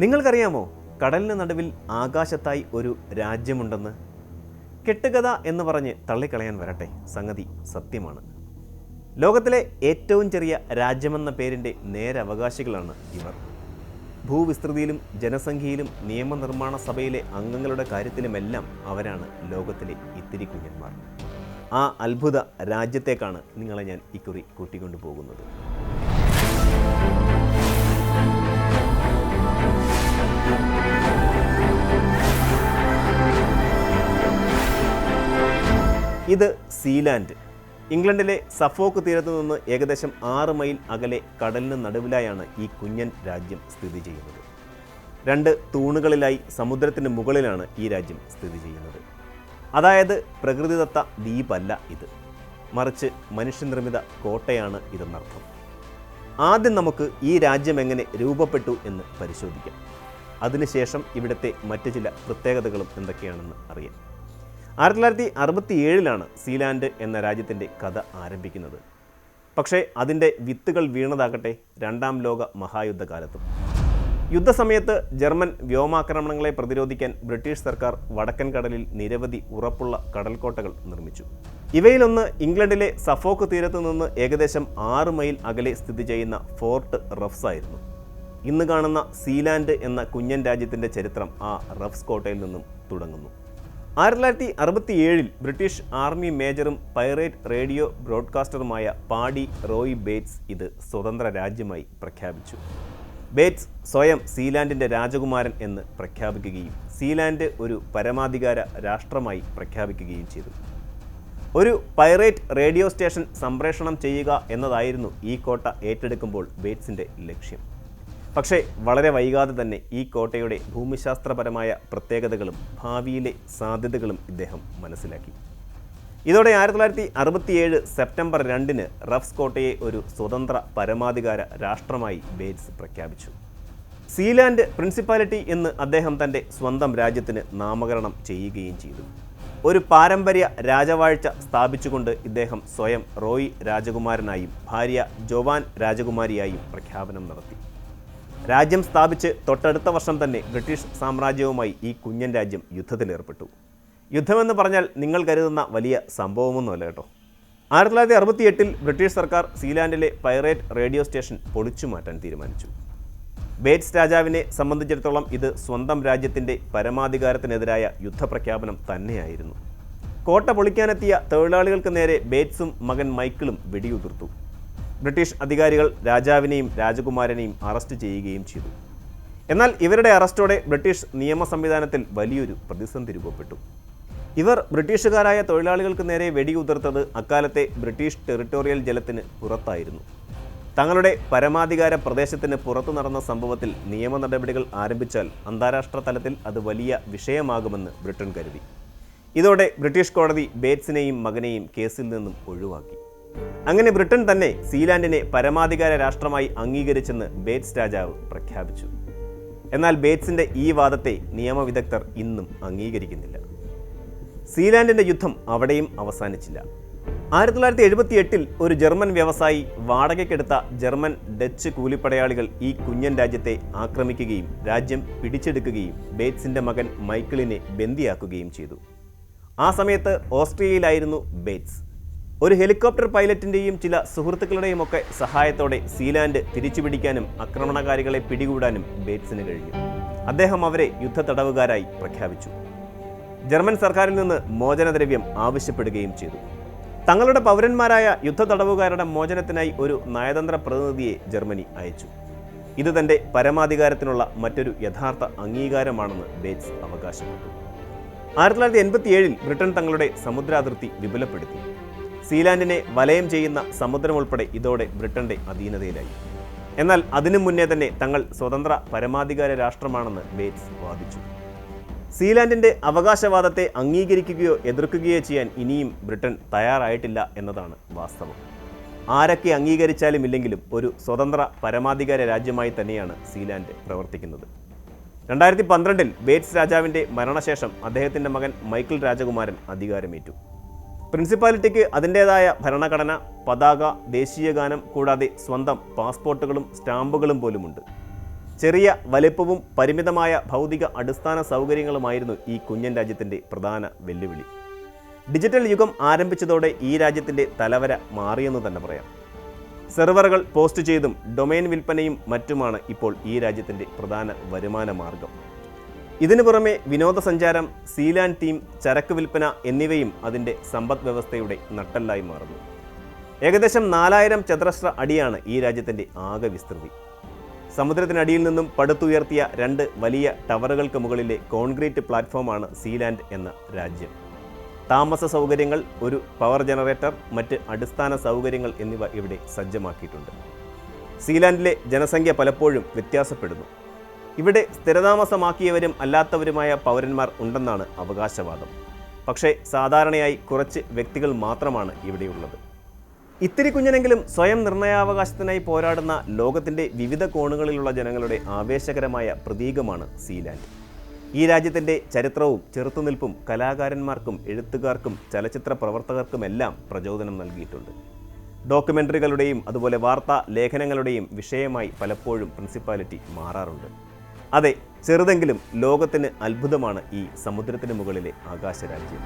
നിങ്ങൾക്കറിയാമോ? കടലിന് നടുവിൽ ആകാശത്തായി ഒരു രാജ്യമുണ്ടെന്ന്? കെട്ടുകഥ എന്ന് പറഞ്ഞ് തള്ളിക്കളയാൻ വരട്ടെ. സംഗതി സത്യമാണ്. ലോകത്തിലെ ഏറ്റവും ചെറിയ രാജ്യമെന്ന പേരിന്റെ നേരവകാശികളാണ് ഇവർ. ഭൂവിസ്തൃതിയിലും ജനസംഖ്യയിലും നിയമനിർമ്മാണ സഭയിലെ അംഗങ്ങളുടെ കാര്യത്തിലുമെല്ലാം അവരാണ് ലോകത്തിലെ ഇത്തിരി കുഞ്ഞന്മാർ. ആ അത്ഭുത രാജ്യത്തേക്കാണ് നിങ്ങളെ ഞാൻ ഇക്കുറി കൂട്ടിക്കൊണ്ടു പോകുന്നത് ഇത് സീലാൻഡ്. ഇംഗ്ലണ്ടിലെ സഫോക്ക് തീരത്തു നിന്ന് ഏകദേശം ആറ് മൈൽ അകലെ കടലിന് നടുവിലായാണ് ഈ കുഞ്ഞൻ രാജ്യം സ്ഥിതി ചെയ്യുന്നത്. രണ്ട് തൂണുകളിലായി സമുദ്രത്തിന് മുകളിലാണ് ഈ രാജ്യം സ്ഥിതി ചെയ്യുന്നത്. അതായത് പ്രകൃതിദത്ത ദ്വീപല്ല ഇത്. മറിച്ച് മനുഷ്യനിർമ്മിത കോട്ടയാണ് ഇതെന്നർത്ഥം. ആദ്യം നമുക്ക് ഈ രാജ്യം എങ്ങനെ രൂപപ്പെട്ടു എന്ന് പരിശോധിക്കാം. അതിനുശേഷം ഇവിടുത്തെ മറ്റു ചില പ്രത്യേകതകളും എന്തൊക്കെയാണെന്ന് അറിയാം. ആയിരത്തി തൊള്ളായിരത്തി അറുപത്തി ഏഴിലാണ് സീലാൻഡ് എന്ന രാജ്യത്തിന്റെ കഥ ആരംഭിക്കുന്നത്. പക്ഷേ അതിന്റെ വിത്തുകൾ വീണതാകട്ടെ രണ്ടാം ലോക മഹായുദ്ധകാലത്തും. യുദ്ധസമയത്ത് ജർമ്മൻ വ്യോമാക്രമണങ്ങളെ പ്രതിരോധിക്കാൻ ബ്രിട്ടീഷ് സർക്കാർ വടക്കൻ കടലിൽ നിരവധി ഉറപ്പുള്ള കടൽക്കോട്ടകൾ നിർമ്മിച്ചു. ഇവയിലൊന്ന് ഇംഗ്ലണ്ടിലെ സഫോക്ക് തീരത്തു നിന്ന് ഏകദേശം ആറ് മൈൽ അകലെ സ്ഥിതി ചെയ്യുന്ന ഫോർട്ട് റഫ്സ് ആയിരുന്നു. ഇന്ന് കാണുന്ന സീലാൻഡ് എന്ന കുഞ്ഞൻ രാജ്യത്തിന്റെ ചരിത്രം ആ റഫ്സ് കോട്ടയിൽ നിന്നും തുടങ്ങുന്നു. ആയിരത്തി തൊള്ളായിരത്തി അറുപത്തി ഏഴിൽ ബ്രിട്ടീഷ് ആർമി മേജറും പൈറേറ്റ് റേഡിയോ ബ്രോഡ്കാസ്റ്ററുമായ പാഡി റോയ് ബേറ്റ്സ് ഇത് സ്വതന്ത്ര രാജ്യമായി പ്രഖ്യാപിച്ചു. ബേറ്റ്സ് സ്വയം സീലാൻഡിന്റെ രാജകുമാരൻ എന്ന് പ്രഖ്യാപിക്കുകയും സീലാൻഡ് ഒരു പരമാധികാര രാഷ്ട്രമായി പ്രഖ്യാപിക്കുകയും ചെയ്തു. ഒരു പൈറേറ്റ് റേഡിയോ സ്റ്റേഷൻ സംപ്രേഷണം ചെയ്യുക എന്നതായിരുന്നു ഈ കോട്ട ഏറ്റെടുക്കുമ്പോൾ ബേറ്റ്സിന്റെ ലക്ഷ്യം. പക്ഷേ വളരെ വൈകാതെ തന്നെ ഈ കോട്ടയുടെ ഭൂമിശാസ്ത്രപരമായ പ്രത്യേകതകളും ഭാവിയിലെ സാധ്യതകളും ഇദ്ദേഹം മനസ്സിലാക്കി. ഇതോടെ ആയിരത്തി തൊള്ളായിരത്തി അറുപത്തിയേഴ് സെപ്റ്റംബർ രണ്ടിന് റഫ്സ് കോട്ടയെ ഒരു സ്വതന്ത്ര പരമാധികാര രാഷ്ട്രമായി ബേറ്റ്സ് പ്രഖ്യാപിച്ചു. സീലാൻഡ് പ്രിൻസിപ്പാലിറ്റി എന്ന് അദ്ദേഹം തന്റെ സ്വന്തം രാജ്യത്തിന് നാമകരണം ചെയ്യുകയും ചെയ്തു. ഒരു പാരമ്പര്യ രാജവാഴ്ച സ്ഥാപിച്ചുകൊണ്ട് ഇദ്ദേഹം സ്വയം റോയ് രാജകുമാരനായും ഭാര്യ ജോവാൻ രാജകുമാരിയായും പ്രഖ്യാപനം നടത്തി. രാജ്യം സ്ഥാപിച്ച് തൊട്ടടുത്ത വർഷം തന്നെ ബ്രിട്ടീഷ് സാമ്രാജ്യവുമായി ഈ കുഞ്ഞൻ രാജ്യം യുദ്ധത്തിലേർപ്പെട്ടു. യുദ്ധമെന്ന് പറഞ്ഞാൽ നിങ്ങൾ കരുതുന്ന വലിയ സംഭവമൊന്നുമല്ല കേട്ടോ. ആയിരത്തി തൊള്ളായിരത്തി അറുപത്തി എട്ടിൽ ബ്രിട്ടീഷ് സർക്കാർ സീലാൻഡിലെ പൈറേറ്റ് റേഡിയോ സ്റ്റേഷൻ പൊളിച്ചു മാറ്റാൻ തീരുമാനിച്ചു. ബേറ്റ്സ് രാജാവിനെ സംബന്ധിച്ചിടത്തോളം ഇത് സ്വന്തം രാജ്യത്തിന്റെ പരമാധികാരത്തിനെതിരായ യുദ്ധപ്രഖ്യാപനം തന്നെയായിരുന്നു. കോട്ട പൊളിക്കാനെത്തിയ തൊഴിലാളികൾക്ക് നേരെ ബേറ്റ്സും മകൻ മൈക്കിളും വെടിയുതിർത്തു. ബ്രിട്ടീഷ് അധികാരികൾ രാജാവിനെയും രാജകുമാരനെയും അറസ്റ്റ് ചെയ്യുകയും ചെയ്തു. എന്നാൽ ഇവരുടെ അറസ്റ്റോടെ ബ്രിട്ടീഷ് നിയമ സംവിധാനത്തിൽ വലിയൊരു പ്രതിസന്ധി രൂപപ്പെട്ടു. ഇവർ ബ്രിട്ടീഷുകാരായ തൊഴിലാളികൾക്ക് നേരെ വെടിയുതിർത്തത് അക്കാലത്തെ ബ്രിട്ടീഷ് ടെറിട്ടോറിയൽ ജലത്തിന് പുറത്തായിരുന്നു. തങ്ങളുടെ പരമാധികാര പ്രദേശത്തിന് പുറത്തു നടന്ന സംഭവത്തിൽ നിയമ നടപടികൾ ആരംഭിച്ചാൽ അന്താരാഷ്ട്ര തലത്തിൽ അത് വലിയ വിഷയമാകുമെന്ന് ബ്രിട്ടൻ കരുതി. ഇതോടെ ബ്രിട്ടീഷ് കോടതി ബേറ്റ്സിനെയും മകനെയും കേസിൽ നിന്നും ഒഴിവാക്കി. അങ്ങനെ ബ്രിട്ടൻ തന്നെ സീലാൻഡിനെ പരമാധികാര രാഷ്ട്രമായി അംഗീകരിച്ചെന്ന് ബേറ്റ്സ് രാജാവ് പ്രഖ്യാപിച്ചു. എന്നാൽ ബേറ്റ്സിന്റെ ഈ വാദത്തെ നിയമവിദഗ്ധർ ഇന്നും അംഗീകരിക്കുന്നില്ല. സീലാൻഡിന്റെ യുദ്ധം അവിടെയും അവസാനിച്ചില്ല. ആയിരത്തി തൊള്ളായിരത്തി എഴുപത്തി എട്ടിൽ ഒരു ജർമ്മൻ വ്യവസായി വാടകയ്ക്കെടുത്ത ജർമ്മൻ ഡച്ച് കൂലിപ്പടയാളികൾ ഈ കുഞ്ഞൻ രാജ്യത്തെ ആക്രമിക്കുകയും രാജ്യം പിടിച്ചെടുക്കുകയും ബേറ്റ്സിന്റെ മകൻ മൈക്കിളിനെ ബന്ദിയാക്കുകയും ചെയ്തു. ആ സമയത്ത് ഓസ്ട്രിയയിലായിരുന്നു ബേറ്റ്സ്. ഒരു ഹെലികോപ്റ്റർ പൈലറ്റിന്റെയും ചില സുഹൃത്തുക്കളുടെയും ഒക്കെ സഹായത്തോടെ സീലാൻഡ് തിരിച്ചുപിടിക്കാനും ആക്രമണകാരികളെ പിടികൂടാനും ബേറ്റ്സിന് കഴിഞ്ഞു. അദ്ദേഹം അവരെ യുദ്ധ തടവുകാരായി പ്രഖ്യാപിച്ചു. ജർമ്മൻ സർക്കാരിൽ നിന്ന് മോചനദ്രവ്യം ആവശ്യപ്പെടുകയും ചെയ്തു. തങ്ങളുടെ പൗരന്മാരായ യുദ്ധ തടവുകാരുടെ മോചനത്തിനായി ഒരു നയതന്ത്ര പ്രതിനിധിയെ ജർമ്മനി അയച്ചു. ഇത് തന്റെ പരമാധികാരത്തിനുള്ള മറ്റൊരു യഥാർത്ഥ അംഗീകാരമാണെന്ന് ബേറ്റ്സ് അവകാശപ്പെട്ടു. ആയിരത്തി തൊള്ളായിരത്തി എൺപത്തിയേഴിൽ ബ്രിട്ടൻ തങ്ങളുടെ സമുദ്രാതിർത്തി വിപുലപ്പെടുത്തി. സീലാൻഡിനെ വലയം ചെയ്യുന്ന സമുദ്രം ഉൾപ്പെടെ ഇതോടെ ബ്രിട്ടന്റെ അധീനതയിലായി. എന്നാൽ അതിനു മുന്നേ തന്നെ തങ്ങൾ സ്വതന്ത്ര പരമാധികാര രാഷ്ട്രമാണെന്ന് ബേറ്റ്സ് വാദിച്ചു. സീലാൻഡിന്റെ അവകാശവാദത്തെ അംഗീകരിക്കുകയോ എതിർക്കുകയോ ചെയ്യാൻ ഇനിയും ബ്രിട്ടൻ തയ്യാറായിട്ടില്ല എന്നതാണ് വാസ്തവം. ആരൊക്കെ അംഗീകരിച്ചാലും ഇല്ലെങ്കിലും ഒരു സ്വതന്ത്ര പരമാധികാര രാജ്യമായി തന്നെയാണ് സീലാൻഡ് പ്രവർത്തിക്കുന്നത്. രണ്ടായിരത്തി പന്ത്രണ്ടിൽ ബേറ്റ്സ് രാജാവിന്റെ മരണശേഷം അദ്ദേഹത്തിന്റെ മകൻ മൈക്കിൾ രാജകുമാരൻ അധികാരമേറ്റു. പ്രിൻസിപ്പാലിറ്റിക്ക് അതിന്റേതായ ഭരണഘടന പതാക ദേശീയഗാനം കൂടാതെ സ്വന്തം പാസ്പോർട്ടുകളും സ്റ്റാമ്പുകളും പോലുമുണ്ട്. ചെറിയ വലിപ്പവും പരിമിതമായ ഭൗതിക അടിസ്ഥാന സൗകര്യങ്ങളുമായിരുന്നു ഈ കുഞ്ഞൻ രാജ്യത്തിന്റെ പ്രധാന വെല്ലുവിളി. ഡിജിറ്റൽ യുഗം ആരംഭിച്ചതോടെ ഈ രാജ്യത്തിന്റെ തലവര മാറിയെന്ന് തന്നെ പറയാം. സെർവറുകൾ പോസ്റ്റ് ചെയ്തും ഡൊമൈൻ വിൽപ്പനയും മറ്റുമാണ് ഇപ്പോൾ ഈ രാജ്യത്തിന്റെ പ്രധാന വരുമാന മാർഗം. ഇതിനു പുറമെ വിനോദസഞ്ചാരം സീലാൻ തീം ചരക്ക് വിൽപ്പന എന്നിവയും അതിന്റെ സമ്പദ് വ്യവസ്ഥയുടെ നട്ടല്ലായി മാറുന്നു. ഏകദേശം നാലായിരം ചതുരശ്ര അടിയാണ് ഈ രാജ്യത്തിന്റെ ആകെ വിസ്തൃതി. സമുദ്രത്തിനടിയിൽ നിന്നും പടുത്തുയർത്തിയ രണ്ട് വലിയ ടവറുകൾക്ക് മുകളിലെ കോൺക്രീറ്റ് പ്ലാറ്റ്ഫോമാണ് സീലാൻഡ് എന്ന രാജ്യം. താമസ സൗകര്യങ്ങൾ ഒരു പവർ ജനറേറ്റർ മറ്റ് അടിസ്ഥാന സൗകര്യങ്ങൾ എന്നിവ ഇവിടെ സജ്ജമാക്കിയിട്ടുണ്ട്. സീലാൻഡിലെ ജനസംഖ്യ പലപ്പോഴും വ്യത്യാസപ്പെടുന്നു. ഇവിടെ സ്ഥിരതാമസമാക്കിയവരും അല്ലാത്തവരുമായ പൗരന്മാർ ഉണ്ടെന്നാണ് അവകാശവാദം. പക്ഷേ സാധാരണയായി കുറച്ച് വ്യക്തികൾ മാത്രമാണ് ഇവിടെയുള്ളത്. ഇത്തിരി കുഞ്ഞനെങ്കിലും സ്വയം നിർണയാവകാശത്തിനായി പോരാടുന്ന ലോകത്തിന്റെ വിവിധ കോണുകളിലുള്ള ജനങ്ങളുടെ ആവേശകരമായ പ്രതീകമാണ് സീലാൻഡ്. ഈ രാജ്യത്തിന്റെ ചരിത്രവും ചെറുത്തുനിൽപ്പും കലാകാരന്മാർക്കും എഴുത്തുകാർക്കും ചലച്ചിത്ര പ്രവർത്തകർക്കുമെല്ലാം പ്രചോദനം നൽകിയിട്ടുണ്ട്. ഡോക്യുമെന്ററികളുടെയും അതുപോലെ വാർത്താ ലേഖനങ്ങളുടെയും വിഷയമായി പലപ്പോഴും പ്രിൻസിപ്പാലിറ്റി മാറാറുണ്ട്. അതെ ചെറുതെങ്കിലും ലോകത്തിന് അത്ഭുതമാണ് ഈ സമുദ്രത്തിന് മുകളിലെ ആകാശരാജ്യം.